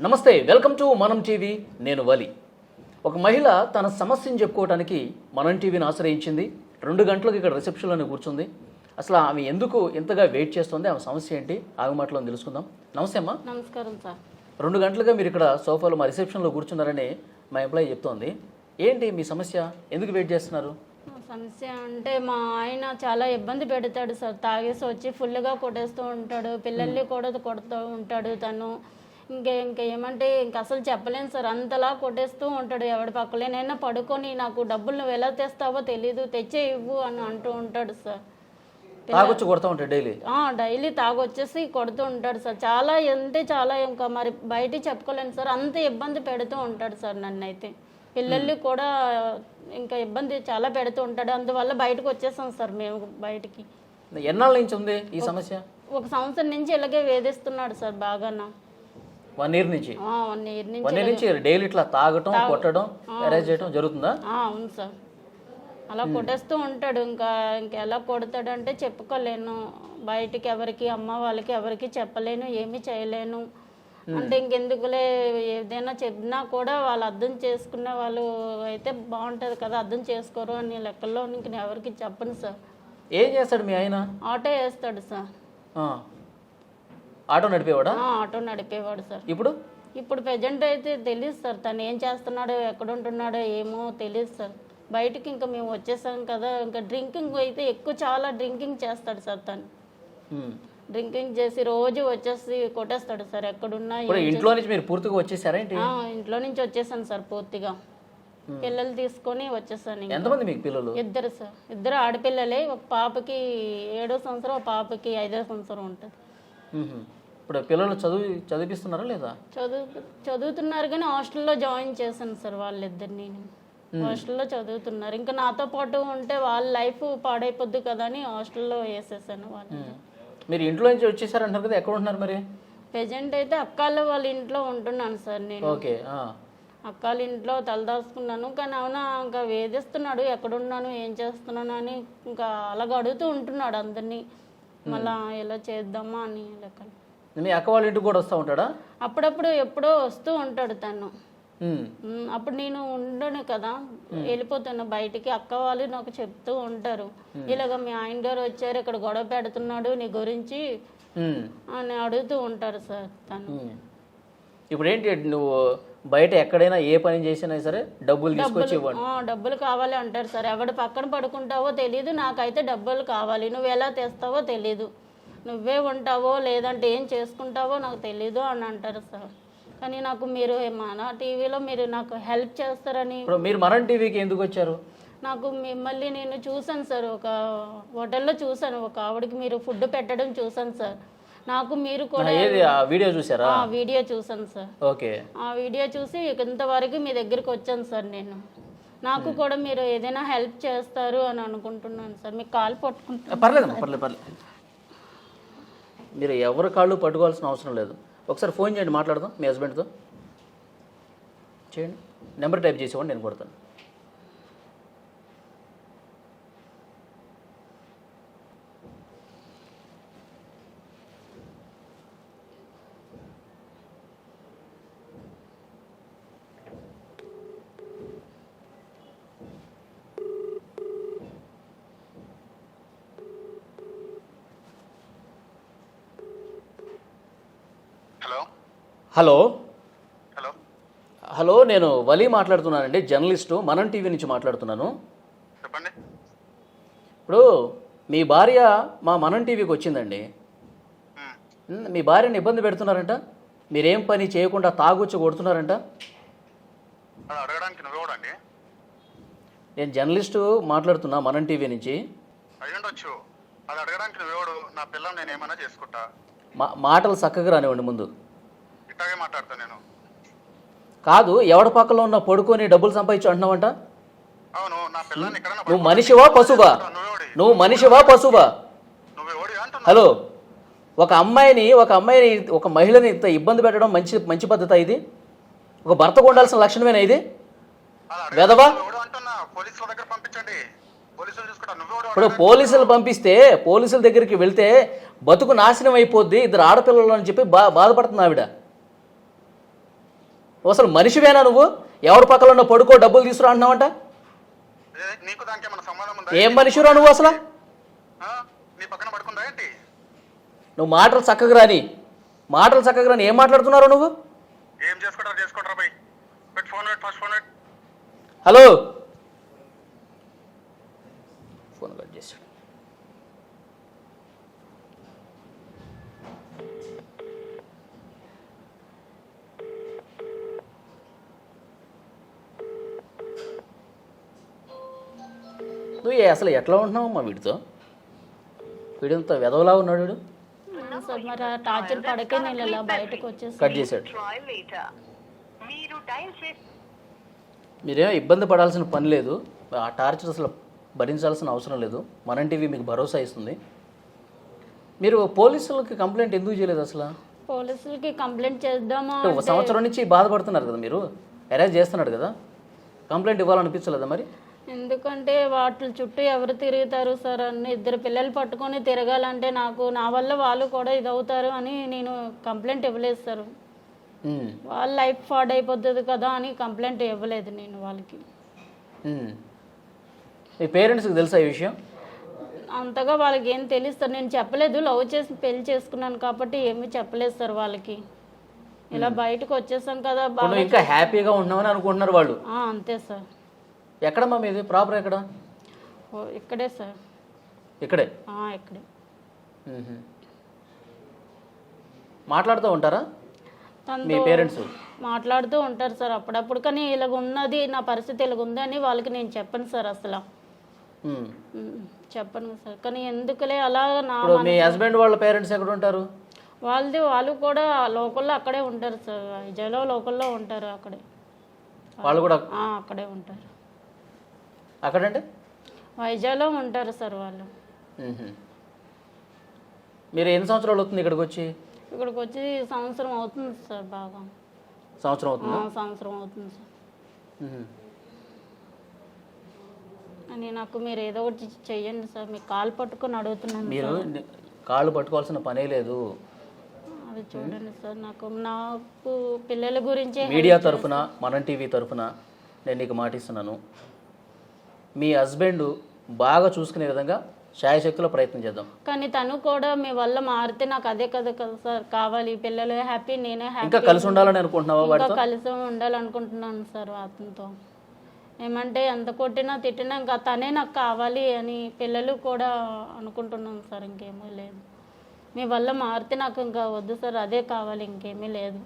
నమస్తే welcome to మనం TV నేను వలి. ఒక మహిళ తన సమస్యను చెప్పుకోవడానికి మనం టీవీని ఆశ్రయించింది. రెండు గంటలకు ఇక్కడ రిసెప్షన్లోనే కూర్చుంది. అసలు ఆమె ఎందుకు ఇంతగా వెయిట్ చేస్తుంది? ఆమె సమస్య ఏంటి? ఆమె మాటలో తెలుసుకుందాం. నమస్తే అమ్మా. నమస్కారం సార్. రెండు గంటలుగా మీరు ఇక్కడ సోఫాలో మా రిసెప్షన్లో కూర్చున్నారని మా ఎంప్లాయీ చెప్తోంది. ఏంటి మీ సమస్య? ఎందుకు వెయిట్ చేస్తున్నారు? సమస్య అంటే మా ఆయన చాలా ఇబ్బంది పెడతాడు సార్. తాగేసి వచ్చి ఫుల్గా కొట్టేస్తూ ఉంటాడు. పిల్లల్ని కూడా కొడుతూ ఉంటాడు తను. ఇంకే ఇంకా ఏమంటే ఇంక అసలు చెప్పలేను సార్. అంతలా కొట్టేస్తూ ఉంటాడు ఎవడి పక్కలేనైనా పడుకొని నాకు డబ్బులు నువ్వు ఎలా తెస్తావో తెలీదు. తెచ్చే ఇవ్వు అని అంటూ ఉంటాడు సార్. తాగొచ్చి కొడతా ఉంటాడు డైలీ? డైలీ తాగొచ్చేసి కొడుతూ ఉంటాడు సార్. చాలా అంటే చాలా ఇంకా మరి బయట చెప్పుకోలేను సార్. అంత ఇబ్బంది పెడుతూ ఉంటాడు సార్ నన్ను అయితే. పిల్లల్ని కూడా ఇంకా ఇబ్బంది చాలా పెడుతూ ఉంటాడు. అందువల్ల బయటకు వచ్చేసాం సార్ మేము బయటికి. ఎన్నాళ్ళ నుంచి ఉంది ఈ సమస్య? ఒక సంవత్సరం నుంచి ఇలాగే వేధిస్తున్నాడు సార్ బాగా వన్ ఇయర్ నుంచి. వన్ ఇయర్ నుంచి వన్ ఇయర్ నుంచి డైలీ ఇట్లా తాగటం కొట్టడం అరేంజ్ చేయడం జరుగుతుందా? అవును సార్. అలా కొట్టేస్తూ ఉంటాడు. ఇంకా ఇంకా ఎలా కొడతాడంటే చెప్పుకోలేను. బయటికి ఎవరికి అమ్మ వాళ్ళకి ఎవరికి చెప్పలేను ఏమీ చేయలేను. అంటే ఇంకెందుకులే ఏదైనా చెప్పినా కూడా వాళ్ళు అర్థం చేసుకునే వాళ్ళు అయితే బాగుంటుంది కదా. అర్థం చేసుకోరు అని లెక్కల్లో ఇంక ఎవరికి చెప్పను సార్. ఏం చేస్తాడు మీ ఆయన? ఆటో వేస్తాడు సార్. ఆటో నడిపేవాడా? ఆటో నడిపేవాడు సార్. ఇప్పుడు? ఇప్పుడు ప్రజెంట్ అయితే తెలియదు సార్. తను ఏం చేస్తున్నాడో ఎక్కడ ఉంటున్నాడో ఏమో తెలియదు సార్. బయటికి ఇంకా మేము వచ్చేసాం కదా ఇంకా డ్రింకింగ్ అయితే ఎక్కువ చాలా డ్రింకింగ్ చేస్తాడు సార్ తను. డ్రింకింగ్ చేసి రోజు వచ్చేసి కొట్టేస్తాడు సార్. ఎక్కడున్నా ఇంట్లో నుంచి మీరు పూర్తిగా వచ్చేసారా ఇంట్లో నుంచి వచ్చేసాను సార్ పూర్తిగా. పిల్లలు తీసుకొని వచ్చేసాను ఇంకా. ఎంతమంది మీకు పిల్లలు? ఇద్దరు సార్. ఇద్దరు ఆడపిల్లలే. ఒక పాపకి ఏడో సంవత్సరం ఒక పాపకి ఐదో సంవత్సరం ఉంటుంది. ఇప్పుడు పిల్లలు చదువు చదివిస్తున్నారా లేదా? చదువు చదువుతున్నారు కానీ హాస్టల్లో జాయిన్ చేశాను సార్ వాళ్ళిద్దరిని. హాస్టల్లో చదువుతున్నారు. ఇంకా నాతో పాటు ఉంటే వాళ్ళ లైఫ్ పాడైపోద్ది కదా అని హాస్టల్లో వేసేసాను వాళ్ళు. మీరు ఇంట్లో నుంచి వచ్చేసారంటారు కదా ఎక్కడ ఉంటున్నారు మరి? ప్రజెంట్ అయితే అక్కాళ్ళ వాళ్ళ ఇంట్లో ఉంటున్నాను సార్ నేను. ఓకే. అక్కాళ్ళ ఇంట్లో తలదాచుకున్నాను. కానీ అవునా ఇంకా వేధిస్తున్నాడు ఎక్కడున్నాను ఏం చేస్తున్నాను అని ఇంకా అలాగ అడుగుతూ ఉంటున్నాడు అందరినీ. మళ్ళా ఎలా చేద్దామా అని మీ అక్క వాళ్ళ ఇంటికి కూడా వస్తూ ఉంటాడా? అప్పుడప్పుడు ఎప్పుడో వస్తూ ఉంటాడు తను. ఉమ్. అప్పుడు నేను ఉండను కదా. వెళ్ళిపోతాను బయటికి అక్క వాళ్ళు నాకు చెప్తూ ఉంటారు. ఇలాగ మీ ఆయన గారు వచ్చారు ఇక్కడ గొడవ పెడుతున్నాడు నీ గురించి ఉమ్. అని అడుగుతూ ఉంటారు సార్ తను. ఉమ్. ఇప్పుడు ఏంటి నువ్వు బయట ఎక్కడైనా ఏ పని చేసినా సరే డబ్బులు తీసుకొచ్చి ఇవ్వండి ఆ, డబ్బులు కావాలి అంటారు సార్. ఎవడు పక్కన పడుకుంటావో తెలియదు నాకైతే డబ్బులు కావాలి. నువ్వు ఎలా తెస్తావో తెలీదు. నువ్వే ఉంటావో లేదంటే ఏం చేసుకుంటావో నాకు తెలీదు అని అంటారు సార్. కానీ నాకు మీరు మన టీవీలో మీరు నాకు హెల్ప్ చేస్తారని ఇప్పుడు మీరు మనం టీవీకి ఎందుకు వచ్చారు? నాకు మిమ్మల్ని నేను చూసాను సార్. ఒక హోటల్లో చూసాను ఒక ఆవిడకి మీరు ఫుడ్ పెట్టడం చూసాను సార్. నాకు మీరు కూడా ఏది? ఆ వీడియో చూసారా ఆ వీడియో చూసాను సార్. ఓకే. ఆ వీడియో చూసి ఇంతవరకు మీ దగ్గరికి వచ్చాను సార్ నేను. నాకు కూడా మీరు ఏదైనా హెల్ప్ చేస్తారు అని అనుకుంటున్నాను సార్. మీకు కాల్ పట్టుకుంటాను పర్లేదమ్మా పర్లేదు పర్లేదు మీరు ఎవరి కాళ్ళు పట్టుకోవాల్సిన అవసరం లేదు. ఒకసారి ఫోన్ చేయండి మాట్లాడదాం మీ హస్బెండ్తో. చేయండి. నెంబర్ టైప్ చేసేవాడిని నేను కొడతాను హలో హలో. హలో. హలో నేను వలి మాట్లాడుతున్నానండి జర్నలిస్టు. మనం టీవీ నుంచి మాట్లాడుతున్నాను. చెప్పండి. ఇప్పుడు మీ భార్య మా మనం టీవీకి వచ్చిందండి. మీ భార్యని ఇబ్బంది పెడుతున్నారంట? మీరేం పని చేయకుండా తాగుచ్చి కొడుతున్నారంట? అది అడగడానికి నేను జర్నలిస్టు మాట్లాడుతున్నా మనం టీవీ నుంచి. అయ్యుండొచ్చు. అది అడగడానికి నువ్వెవడు నా నేను ఏమైనా చేసుకుంటా? మా మాటలు చక్కగా రానివ్వండి ముందు. ఇట్టాగే మాట్లాడతా నేను. కాదు ఎవడ పక్కలో ఉన్న పడుకొని డబ్బులు సంపాదించు అంటున్నావంట? అవును నా పిల్లాన్ని ఎక్కడైనా నువ్వు మనిషివా పశువా? నువ్వు మనిషివా పశువా? హలో ఒక అమ్మాయిని ఒక అమ్మాయిని ఒక మహిళని ఇంత ఇబ్బంది పెట్టడం మంచి మంచి పద్ధత ఇది? ఒక భర్తకు ఉండాల్సిన లక్షణమేనా ఇది? అది వెధవా? నువ్వెవడు అంటున్నా. పోలీసుల దగ్గర పంపించండి. పోలీసులు చూసుకుంటా నువ్వెవడు ఇప్పుడు పోలీసులు పంపిస్తే పోలీసుల దగ్గరికి వెళ్తే బతుకు నాశనం అయిపోద్ది ఇద్దరు ఆడపిల్లలు అని చెప్పి బా బాధపడుతుంది ఆవిడ. అసలు మనిషివేనా నువ్వు? ఎవరి పక్కన ఉన్న పడుకో డబ్బులు తీసుకురా అంటున్నావంట? ఏ, మనిషిరా నువ్వు అసలు? నువ్వు మాటలు చక్కగా రాని మాటలు చక్కగా రాని ఏం మాట్లాడుతున్నావు నువ్వు? ఏం చేసుకుంటారు చేసుకుంటారా బై పెట్టి ఫోన్ పెట్టి ఫస్ట్ ఫోన్ పెట్టి హలో ఫోన్ కట్ చేశాడు నువ్వు ఏ- అసలు ఎట్లా ఉంటున్నావు మా వీడితో? వీడంతా వెదవలా ఉన్నాడు వీడు? సార్ మరి ఆ టార్చర్ పడకే నేను ఇలా బయటకు వచ్చేసి కట్ చేశాడు. మీరు డయల్ చేసి మీరేమో ఇబ్బంది పడాల్సిన పని లేదు. ఆ టార్చర్ అసలు భరించాల్సిన అవసరం లేదు. మనం టీవీ మీకు భరోసా ఇస్తుంది. మీరు పోలీసులకి కంప్లైంట్ ఎందుకు చేయలేదు అసలు? పోలీసులకి కంప్లైంట్ చేద్దామా ఒక సంవత్సరం నుంచి బాధపడుతున్నారు కదా మీరు. అరేంజ్ చేస్తున్నాడు కదా. కంప్లైంట్ ఇవ్వాలనిపించలేదా మరి? ఎందుకంటే వాటి చుట్టూ ఎవరు తిరుగుతారు సార్? అన్ని ఇద్దరు పిల్లలు పట్టుకొని తిరగాలంటే నాకు నా వల్ల వాళ్ళు కూడా ఇది అవుతారు అని నేను కంప్లైంట్ ఇవ్వలేదు సార్. వాళ్ళ లైఫ్ ఫాడ్ అయిపోతుంది కదా అని కంప్లైంట్ ఇవ్వలేదు నేను వాళ్ళకి. మీ పేరెంట్స్కి తెలుసా ఈ విషయం? అంతగా వాళ్ళకి ఏం తెలియదు సార్. నేను చెప్పలేదు లవ్ చేసి పెళ్ళి చేసుకున్నాను కాబట్టి ఏమీ చెప్పలేదు సార్ వాళ్ళకి. ఇలా బయటకు వచ్చేసాను కదా ఇంకా హ్యాపీగా ఉంటున్నామని అనుకుంటున్నారు వాళ్ళు. అంతే సార్. ఎక్కడమ్మా మీది? ప్రాపర్ ఎక్కడ? ఓ, ఇక్కడే సార్. ఇక్కడే? ఆ, ఇక్కడే. మాట్లాడుతూ ఉంటారా? మీ తనతో పేరెంట్స్? మాట్లాడుతూ ఉంటారు సార్ అప్పుడప్పుడు కానీ ఇలాగ ఉన్నది నా పరిస్థితి ఇలాగ ఉందని వాళ్ళకి నేను చెప్పను సార్ అసలు. ఉమ్, చెప్పను సార్. కానీ ఎందుకులే అలా నా ఇప్పుడు మీ హస్బెండ్ వాళ్ళ పేరెంట్స్ ఎక్కడ ఉంటారు? వాళ్ళది వాళ్ళు కూడా లోకల్లో అక్కడే ఉంటారు సార్. విజయలో లోకల్లో ఉంటారు అక్కడే. వాళ్ళు కూడా ఆ, అక్కడే ఉంటారు. అక్కడంటే వైజాగ్లో ఉంటారు సార్ వాళ్ళు. మీరు ఎన్ని సంవత్సరాలు అవుతుంది ఇక్కడికి వచ్చి? ఇక్కడికి వచ్చి సంవత్సరం అవుతుంది సార్ బాగా. సంవత్సరం అవుతుందా? సంవత్సరం అవుతుంది సార్. అని నాకు మీరు ఏదో ఒకటి చెయ్యండి సార్. మీ కాలు పట్టుకొని అడుగుతున్నాను మీరు కాళ్ళు పట్టుకోవాల్సిన పనే లేదు. అది చూడండి సార్ నాకు నాకు పిల్లల గురించి మీడియా తరఫున మనం టీవీ తరఫున నేను నీకు మాటిస్తున్నాను. మీ హస్బెండ్ బాగా చూసుకునే విధంగా శాయశక్తిలో ప్రయత్నం చేద్దాం. కానీ తను కూడా మీ వల్ల మారితే నాకు అదే కదా కదా సార్ కావాలి. పిల్లలు హ్యాపీ నేనే హ్యాపీ ఇంకా కలిసి ఉండాలని అనుకుంటున్నావా ఇంకా కలిసి ఉండాలనుకుంటున్నాను సార్ అతనితో. ఏమంటే ఎంత కొట్టినా తిట్టినా ఇంకా తనే నాకు కావాలి అని పిల్లలు కూడా అనుకుంటున్నాను సార్ ఇంకేమీ లేదు. మీ వల్ల మారితే నాకు ఇంకా వద్దు సార్ అదే కావాలి ఇంకేమీ లేదు.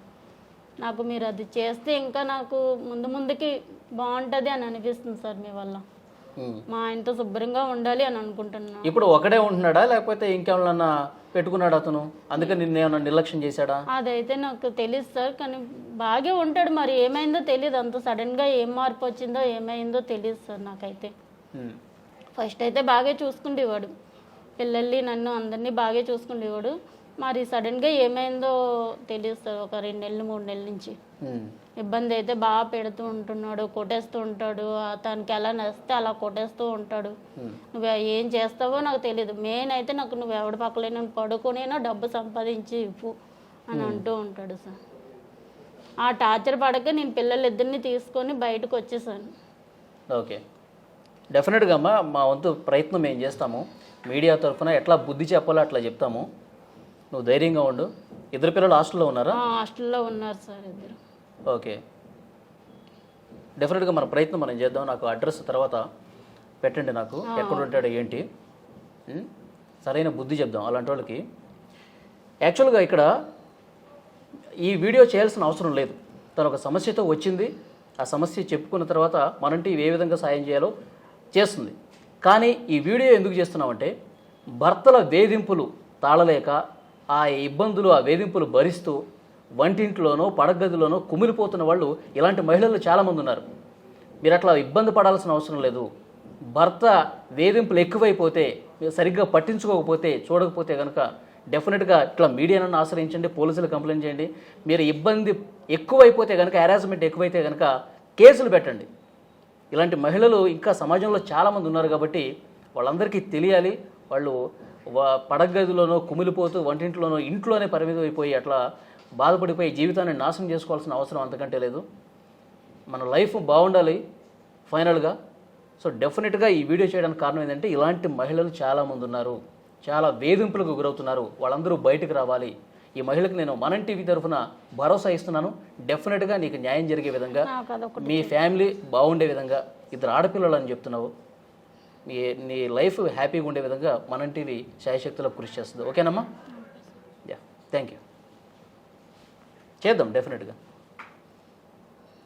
నాకు మీరు అది చేస్తే ఇంకా నాకు ముందు ముందుకి బాగుంటుంది అని అనిపిస్తుంది సార్ మీ వల్ల. మా ఆయనతో శుభ్రంగా ఉండాలి అని అనుకుంటున్నాను. ఇప్పుడు ఒకడే ఉంటున్నాడా? లేకపోతే ఇంకేమన్నా పెట్టుకున్నాడు అతను? అందుకని నిన్నేమన్నా నిర్లక్ష్యం చేశాడా? అదైతే నాకు తెలియదు సార్ కానీ బాగా ఉంటాడు మరి. ఏమైందో తెలియదు అంత సడన్గా ఏం మార్పు వచ్చిందో ఏమైందో తెలియదు సార్ నాకైతే. ఫస్ట్ అయితే బాగా చూసుకుండేవాడు. పిల్లల్ని నన్ను అందరినీ బాగా చూసుకుండేవాడు. మరి సడన్గా ఏమైందో తెలియదు సార్ ఒక రెండు నెలలు మూడు నెలల నుంచి. ఇబ్బంది అయితే బాగా పెడుతూ ఉంటున్నాడు కొట్టేస్తూ ఉంటాడు. తనకి ఎలా నచ్చితే అలా కొట్టేస్తూ ఉంటాడు. నువ్వు ఏం చేస్తావో నాకు తెలియదు మెయిన్ అయితే నాకు నువ్వు ఎవడి పక్కలే నేను పడుకునేనా డబ్బు సంపాదించి ఇవ్వు అని అంటూ ఉంటాడు సార్. ఆ టార్చర్ పడక నేను పిల్లలిద్దరిని తీసుకొని బయటకు వచ్చేసాను. ఓకే. డెఫినెట్గా అమ్మా మా వంతు ప్రయత్నం మేము చేస్తాము? మీడియా తరఫున ఎట్లా బుద్ధి చెప్పాలో అట్లా చెప్తాము. నువ్వు ధైర్యంగా ఉండు. ఇద్దరు పిల్లలు హాస్టల్లో ఉన్నారా? ఆ హాస్టల్లో ఉన్నారు సార్ ఇద్దరు. ఓకే. డెఫినెట్గా మన ప్రయత్నం మనం చేద్దాం. నాకు అడ్రస్ తర్వాత పెట్టండి నాకు. ఎక్కడ ఉంటాడో ఏంటి? సరైన బుద్ధి చెప్దాం అలాంటి వాళ్ళకి. యాక్చువల్గా ఇక్కడ ఈ వీడియో చేయాల్సిన అవసరం లేదు. తను ఒక సమస్యతో వచ్చింది. ఆ సమస్య చెప్పుకున్న తర్వాత మనంటి ఏ విధంగా సాయం చేయాలో చేస్తుంది. కానీ ఈ వీడియో ఎందుకు చేస్తున్నామంటే భర్తల వేధింపులు తాళలేక ఆ ఇబ్బందులు ఆ వేధింపులు భరిస్తూ వంటింట్లోనో పడగదిలోనో కుమిలిపోతున్న వాళ్ళు ఇలాంటి మహిళలు చాలామంది ఉన్నారు. మీరు అట్లా ఇబ్బంది పడాల్సిన అవసరం లేదు. భర్త వేధింపులు ఎక్కువైపోతే సరిగ్గా పట్టించుకోకపోతే చూడకపోతే కనుక డెఫినెట్గా ఇట్లా మీడియాను ఆశ్రయించండి పోలీసులు కంప్లైంట్ చేయండి. మీరు ఇబ్బంది ఎక్కువైపోతే కనుక హెరాస్మెంట్ ఎక్కువైతే కనుక కేసులు పెట్టండి. ఇలాంటి మహిళలు ఇంకా సమాజంలో చాలామంది ఉన్నారు కాబట్టి వాళ్ళందరికీ తెలియాలి. వాళ్ళు పడగదిలోనో కుమిలిపోతూ వంటింట్లోనో ఇంట్లోనే పరిమితం అయిపోయి అట్లా బాధపడిపోయి జీవితాన్ని నాశనం చేసుకోవాల్సిన అవసరం అంతకంటే లేదు. మన లైఫ్ బాగుండాలి ఫైనల్గా. సో డెఫినెట్గా ఈ వీడియో చేయడానికి కారణం ఏంటంటే ఇలాంటి మహిళలు చాలామంది ఉన్నారు. చాలా వేధింపులకు గురవుతున్నారు. వాళ్ళందరూ బయటకు రావాలి. ఈ మహిళకు నేను మనం టీవీ తరఫున భరోసా ఇస్తున్నాను. డెఫినెట్గా నీకు న్యాయం జరిగే విధంగా మీ ఫ్యామిలీ బాగుండే విధంగా ఇద్దరు ఆడపిల్లలు అని చెప్తున్నావు. నీ నీ లైఫ్ హ్యాపీగా ఉండే విధంగా మనం టీవీ శాయశక్తిలో కృషి చేస్తుంది. ఓకేనమ్మా? Yeah thank you. చేద్దాం డెఫినెట్గా